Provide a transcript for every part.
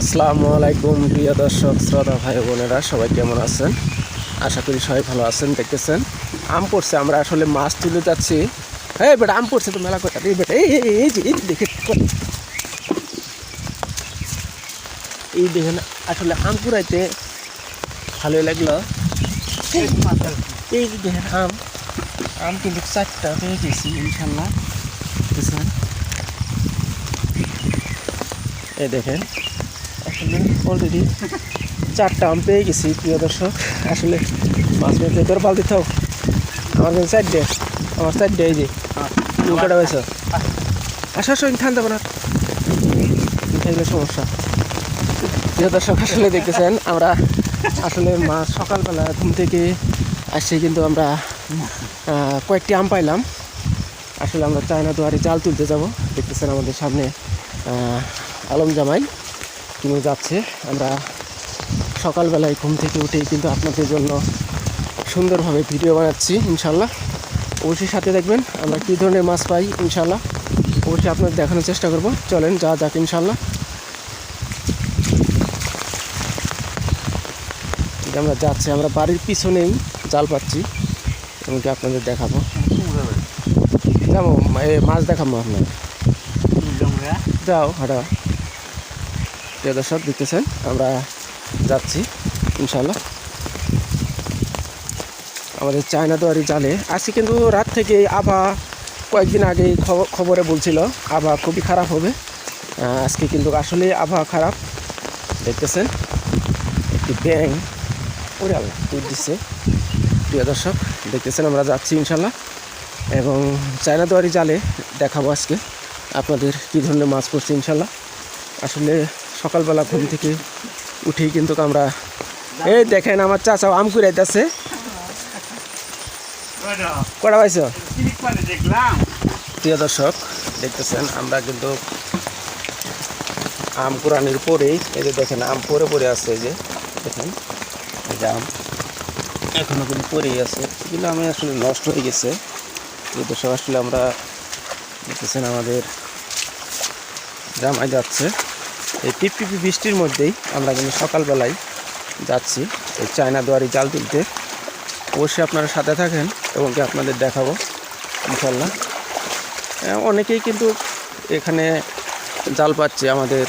আসসালামু আলাইকুম, প্রিয় দর্শক, শ্রোতা ভাই বোনেরা, সবাই কেমন আছেন? আশা করি সবাই ভালো আছেন, দেখতেছেন। আম পড়ছে, আমরা আসলে মাছ তুলে যাচ্ছি। হ্যাঁ বেটা, আম পড়ছে তো, মেলা কথা। এই বেটা, এই যে, এই দেখে এই দেখেন, আসলে আম কুড়াইতে ভালোই লাগল। এই দেখেন আম। আম কিন্তু চারটা পেয়ে গেছি, ইনশাল্লাহ। এই দেখেন আসলে অলরেডি চারটা আম পেয়ে গেছি, প্রিয় দর্শক। আসলে মাছ মেয়ে তোর পাল দিতে আমার কাছে চারটে, আমার চারটে এই যে তুমি কটা পেয়েছ আসা আসো ঠান্ডা বানার থাকলে সমস্যা। প্রিয় দর্শক, আসলে দেখতেছেন, আমরা আসলে মাছ সকালবেলা ঘুম থেকে আসছে কিন্তু আমরা কয়েকটি আম পাইলাম। আসলে আমরা চায়না দুয়ারে জাল তুলতে যাব। দেখতেছেন আমাদের সামনে আলম জামাই। তিনি যাচ্ছে। আমরা সকালবেলায় ঘুম থেকে উঠেই কিন্তু আপনাদের জন্য সুন্দরভাবে ভিডিও বানাচ্ছি ইনশাল্লাহ। অবশ্যই সাথে দেখবেন আমরা কী ধরনের মাছ পাই ইনশাল্লাহ। অবশ্যই আপনাদের দেখানোর চেষ্টা করব। চলেন যা যাক ইনশাল্লাহ। আমরা যাচ্ছি আমরা বাড়ির পিছনেই জাল পাচ্ছি। এমনকি আপনাদের দেখাবো। যাব এ, মাছ দেখাবো আপনার যাও হাঁটা। প্রিয় দর্শক, দেখতেছেন, আমরা যাচ্ছি ইনশাল্লাহ আমাদের চায়না দুয়ারি জালে। আজকে কিন্তু রাত থেকে আবহাওয়া কয়েকদিন আগে খবরে বলছিল আবহাওয়া খুবই খারাপ হবে। আজকে কিন্তু আসলে আবহাওয়া খারাপ। দেখতেছেন, একটি ব্যাং ওরে আল্লাহ দিচ্ছে। প্রিয় দর্শক, দেখতেছেন, আমরা যাচ্ছি ইনশাল্লাহ এবং চায়না দুয়ারি জালে দেখাবো আজকে। আপনাদের কী ধরনের মাছ পড়ছে ইনশাল্লাহ আসলে সকালবেলা ঘুম থেকে উঠি কিন্তু আমরা এই দেখেন আমার চাচাও আম কুড়াইতেছে। কটা পাইছ? প্রিয় দর্শক, দেখতেছেন, আমরা কিন্তু আম কোরআনির পরেই এই যে দেখেন, আম পরে পরে আছে এই যে, দেখেন, এই যে আম এখনও কিন্তু পরেই আছে। এগুলো আমি আসলে নষ্ট হয়ে গেছে। প্রিয় দর্শক, আসলে আমরা দেখতেছেন আমাদের জামাই যাচ্ছে। এই টিপটিপি বৃষ্টির মধ্যেই আমরা কিন্তু সকালবেলায় যাচ্ছি এই চায়না দুয়ারি জাল তুলতে। অবশ্যই আপনারা সাথে থাকেন এবং কি আপনাদের দেখাবো ইনশাল্লাহ আহ, অনেকেই কিন্তু এখানে জাল পাচ্ছে আমাদের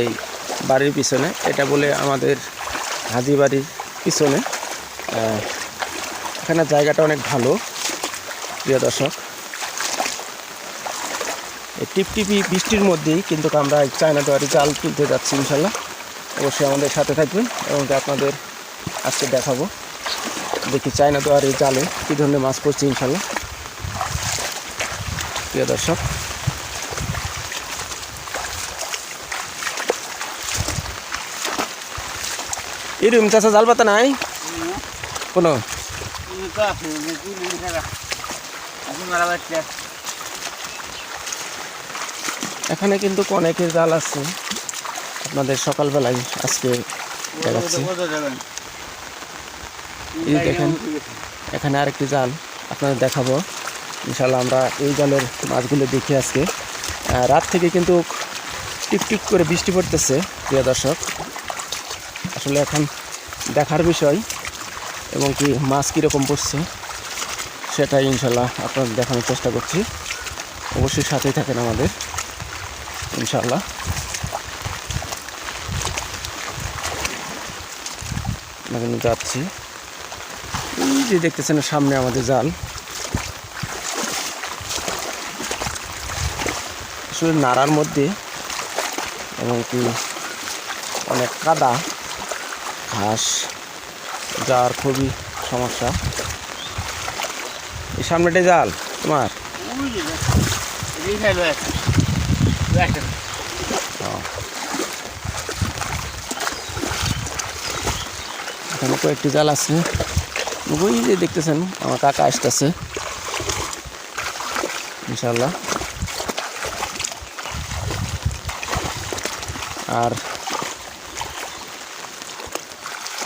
এই বাড়ির পিছনে। এটা বলে আমাদের হাজি বাড়ির পিছনে। এখানে জায়গাটা অনেক ভালো প্রিয় দর্শক। টিপটিপি বৃষ্টির মধ্যেই কিন্তু আমরা চায়না দুয়ারি জাল তুলতে যাচ্ছি, ইনশাল্লাহ। অবশ্যই আমাদের সাথে থাকবেন এবং আপনাদের আজকে দেখাবো। দেখি চায়না দুয়ারি জালে কী ধরনের মাছ পড়ছে, ইনশাল্লাহ। প্রিয় দর্শক, এরম চাষা জাল পাতা নাই? কোনো? এখানে কিন্তু অনেকের জাল আছে। আপনাদের সকালবেলায় আজকে দেখাচ্ছি। এই দেখেন, এখানে আরেকটি জাল আপনাদের দেখাবো। ইনশাল্লাহ আমরা এই জালের মাছগুলো দেখি আজকে। রাত থেকে কিন্তু টিপটিপ করে বৃষ্টি পড়তেছে, প্রিয় দর্শক। আসলে এখন দেখার বিষয় এবং কি মাছ কীরকম পড়ছে, সেটাই ইনশাল্লাহ আপনাদের দেখানোর চেষ্টা করছি। অবশ্যই সাথেই থাকেন আমাদের। ইনশাল্লাহ যাচ্ছি। এই যে দেখতেছেন সামনে আমাদের জাল। আসলে নাড়ার মধ্যে এমনকি অনেক কাদা, ঘাস যার খুবই সমস্যা। এই সামনেটাই জাল তোমার? এখানে কয়েকটি জাল আছে। ওই যে দেখতেছেন, আমার কাকা আসতেছে। ইনশাল্লাহ আর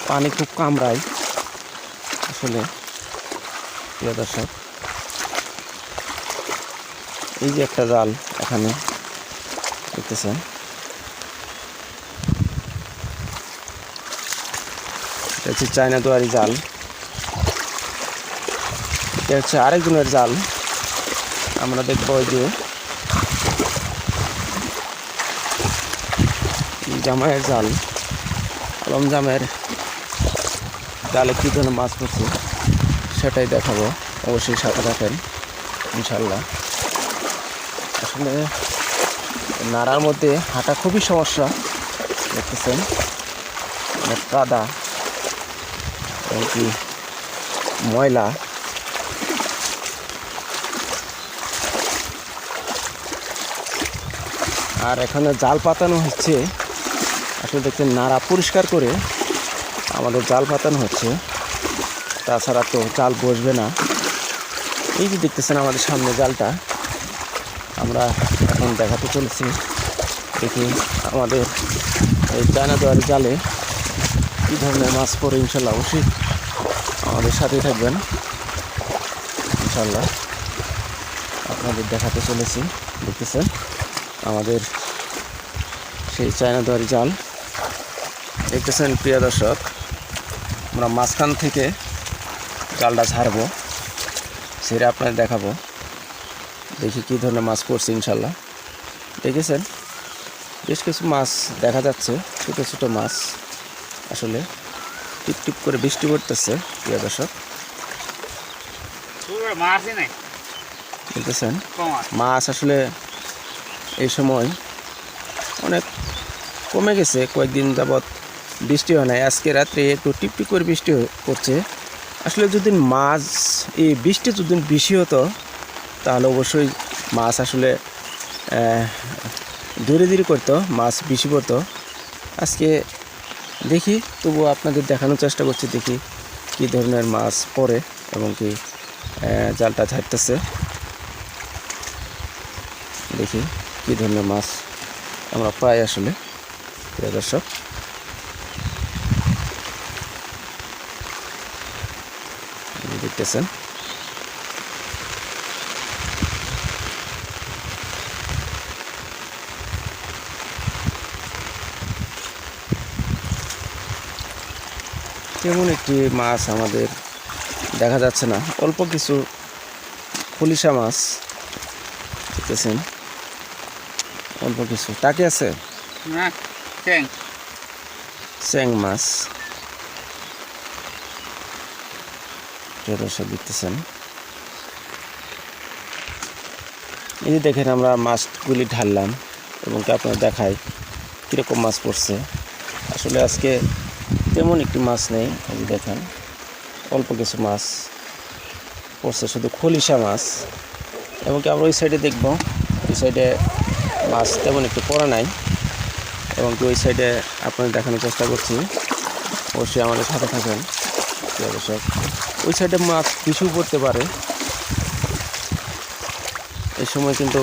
পানি খুব কামড়ায়, আসলে, প্রিয় দর্শক। এই যে একটা জাল এখানে। দেখতেছেন এটা হচ্ছে চায়না দুয়ারি জাল। এটা হচ্ছে আরেকজনের জাল। আমরা দেখব যে জামাইয়ের জাল। আলম জামের জালে কী ধরনের মাছ পড়ছে সেটাই দেখাবো। অবশ্যই সাথে রাখেন ইনশাল্লাহ আসলে নাড়ার মধ্যে হাঁটা খুবই সমস্যা, দেখতেছেন। কাদা কি ময়লা। আর এখানে জাল পাতানো হচ্ছে। আসলে দেখছেন, নাড়া পরিষ্কার করে আমাদের জাল পাতানো হচ্ছে। তাছাড়া তো জাল বসবে না। এই যে দেখতেছেন আমাদের সামনে জালটা। আমরা এখন দেখাতে চলেছি দেখি আমাদের এই দেওয়ার জালে কী ধরনের মাছ পড়ে, ইনশাল্লাহ অবশ্যই আমাদের সাথেই থাকবেন। ইনশাল্লাহ আপনাদের দেখাতে চলেছি, দেখতেছেন? আমাদের সেই চায়না দেওয়ার জাল। দেখতেছেন, প্রিয় দর্শক, আমরা মাঝখান থেকে জালটা ছাড়বো সেটা আপনাদের দেখাবো। দেখি কী ধরনের মাছ পড়ছে, ইনশাল্লাহ। দেখেছেন? বেশ কিছু মাছ দেখা যাচ্ছে ছোটো ছোটো মাছ আসলে। টিপ টিপ করে বৃষ্টি পড়তেছে প্রিয় দর্শক। আছে। মাছ আসলে এই সময় অনেক কমে গেছে কয়েকদিন যাবৎ বৃষ্টি হয় নাই। আজকে রাত্রে একটু টিপটিপ করে বৃষ্টি পড়ছে। আসলে যদি মাছ এই বৃষ্টি যদি বেশি হতো তাহলে অবশ্যই মাছ আসলে ধীরে ধীরে করতো, মাছ বেশি পড়তো। আজকে দেখি, তবুও আপনাদের দেখানোর চেষ্টা করছি, দেখি কী ধরনের মাছ পড়ে এবং কি জালটা ছাড়তেছে দেখি কী ধরনের মাছ আমরা পাই আসলে, প্রিয় দর্শক। দেখতেছেন। তেমন একটি মাছ আমাদের দেখা যাচ্ছে না। অল্প কিছু খুলিশা মাছ দেখতেছেন। অল্প কিছু। টাকি আছে? চ্যাং। মাছ। দর্শক দেখতেছেন। এই যে দেখেন আমরা মাছগুলি ঢাললাম এবং কি আপনার দেখাই কীরকম মাছ পড়ছে। আসলে আজকে তেমন একটি মাছ নেই যে দেখেন। অল্প কিছু মাছ পড়ছে, শুধু খলিশা মাছ। এবং কি আমরা ওই সাইডে দেখব, ওই সাইডে মাছ তেমন একটু পড়া নাই। এবং কি ওই সাইডে আপনাদের দেখানোর চেষ্টা করছি। অবশ্যই আমাদের সাথে থাকেন দর্শক। ওই সাইডে মাছ কিছু পড়তে পারে। এই সময় কিন্তু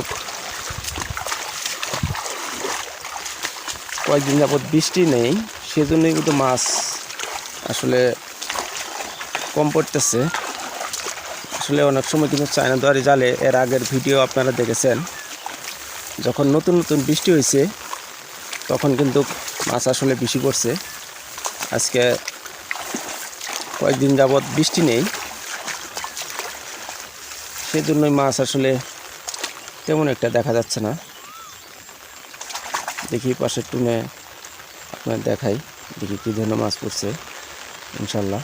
কয়েকদিন যাবৎ বৃষ্টি নেই। সেজন্যই কিন্তু মাছ আসলে কম পড়তেছে। আসলে অনেক সময় কিন্তু চায়না দুয়ারি জালে এর আগের ভিডিও আপনারা দেখেছেন। যখন নতুন নতুন বৃষ্টি হয়েছে, তখন কিন্তু মাছ আসলে বেশি পড়ছে। আজকে কয়েকদিন যাবৎ বৃষ্টি নেই। সেজন্যই মাছ আসলে তেমন একটা দেখা যাচ্ছে না। দেখি পাশের টুনে আপনার দেখাই। দেখি কী ধরনের মাছ পড়ছে। ইনশাল্লাহ।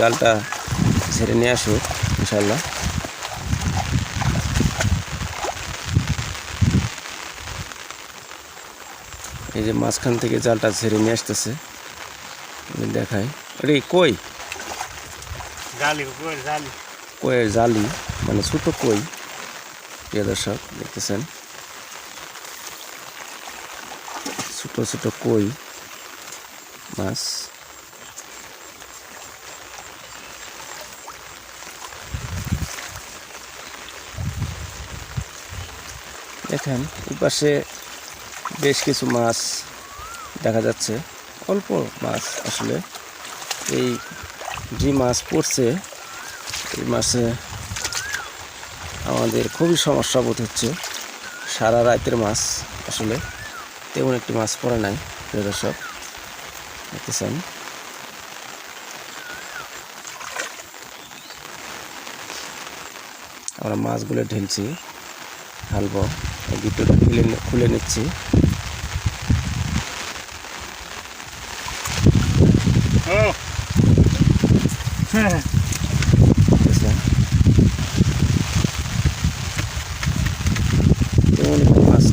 জালটা ছেড়ে নিয়ে আসুক, ইনশাল্লাহ। এই যে মাঝখান থেকে জালটা ছেড়ে নিয়ে আসতেছে দেখাই। রে কই? জালি জালি মানে ছোটো কই প্রিয় দর্শক দেখতেছেন ছোটো ছোটো কই মাছ দেখেন এই পাশে বেশ কিছু মাছ দেখা যাচ্ছে অল্প মাছ আসলে এই যে মাছ পড়ছে, এই মাছে আমাদের খুবই সমস্যা বোধ হচ্ছে। সারা রাতের মাছ আসলে তেমন একটি মাছ পড়ে নাই, প্রিয় দর্শক। দেখতেছেন। আমরা মাছগুলো ঢেলছি হালবো গিট্টুটা খুলে খুলে নিচ্ছি। ও হ্যাঁ। একটি মাছ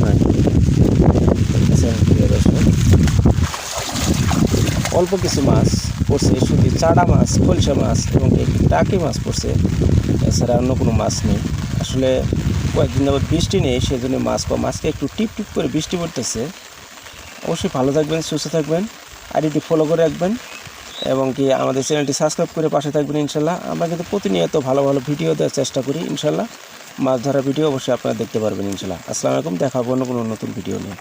অল্প কিছু মাছ পড়ছে, শুধু চাড়া মাছ, খলসা মাছ এবং একটি টাকি মাছ পড়ছে। এছাড়া অন্য কোনো মাছ নেই। আসলে কয়েকদিন যাবত বৃষ্টি নেই, সেজন্য মাছ কম মাছকে একটু টিপ টিপ করে বৃষ্টি পড়তেছে। অবশ্যই ভালো থাকবেন, সুস্থ থাকবেন, আর আইডিটি ফলো করে রাখবেন। এবং কি আমাদের চ্যানেলটি সাবস্ক্রাইব করে পাশে থাকবেন ইনশাল্লাহ। আমরা কিন্তু প্রতিনিয়ত ভালো ভালো ভিডিও দেওয়ার চেষ্টা করি ইনশাল্লাহ। মাছ ধরা ভিডিও অবশ্যই আপনারা দেখতে পারবেন ইনশাল্লাহ। আসসালামু আলাইকুম দেখা অন্য কোনো নতুন ভিডিও নিয়ে।